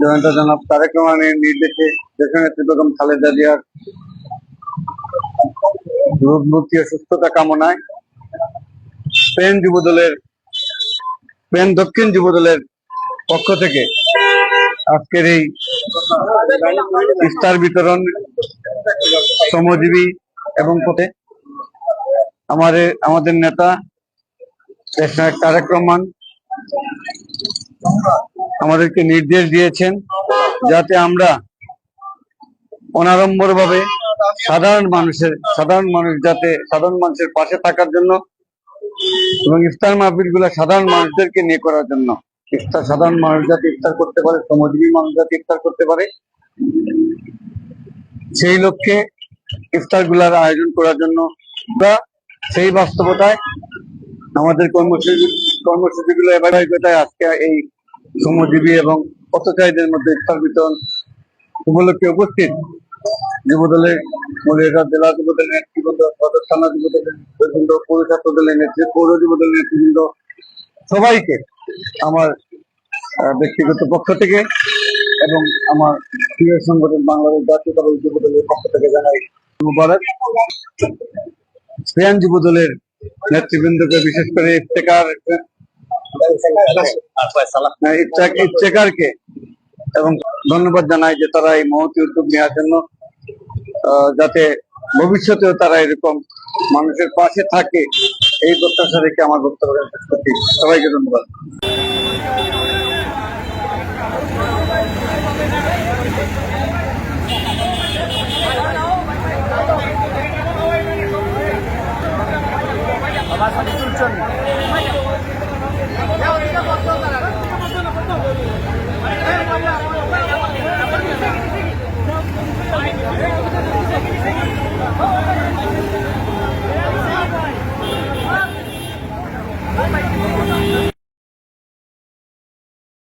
জয়ন্ত জনাব তারেক রহমানের নির্দেশে দেশনেত্রী বেগম খালেদা জিয়ার রোগ ও সুস্থতা কামনায় স্পেন যুবদলের স্পেন দক্ষিণ যুবদলের পক্ষ থেকে আজকের এই ইফতার বিতরণ শ্রমজীবী এবং পথে আমাদের আমাদের নেতা তারেক রহমান আমাদেরকে নির্দেশ দিয়েছেন যাতে আমরা অনাড়ম্বর ভাবে সাধারণ মানুষের, সাধারণ মানুষ যাতে সাধারণ মানুষের পাশে থাকার জন্য এবং ইফতার মাহফিলগুলো সাধারণ মানুষদেরকে নিয়ে করার জন্য। ইফতার, সাধারণ মানুষ যাতে ইফতার করতে পারে, শ্রমজীবী মানুষ যাতে ইফতার করতে পারে, সেই লক্ষ্যে ইফতারগুলার আয়োজন করার জন্য আমরা সেই বাস্তবতায় আমাদের কর্মসূচি, কর্মসূচিগুলো এবার আজকে এই শ্রমজীবী এবং পথচারীদের মধ্যে ইফতার বিতরণ উপলক্ষে উপস্থিত যুবদলের মলিয়াঘাট জেলা যুবদলের নেতৃবৃন্দ সদর থানা যুবদলের নেতৃবৃন্দ পৌর ছাত্র দলের নেতৃত্ব পৌর যুবদলের নেতৃবৃন্দ সবাইকে আমার ব্যক্তিগত পক্ষ থেকে এবং আমার প্রিয় সংগঠন বাংলাদেশ জাতীয়তাবাদী যুবদলের পক্ষ থেকে জানাই মুবারক। স্পেন যুবদলের নেতৃবৃন্দকে বিশেষ করে ইফতেকার এবং ধন্যবাদ জানাই যে তারা এই মহতি উদ্যোগ নেওয়ার জন্য যাতে ভবিষ্যতেও তারা এরকম মানুষের পাশে থাকে। এই প্রত্যাশা রেখে আমার বক্তব্য সবাইকে ধন্যবাদ। আমার সাথে Oh my god.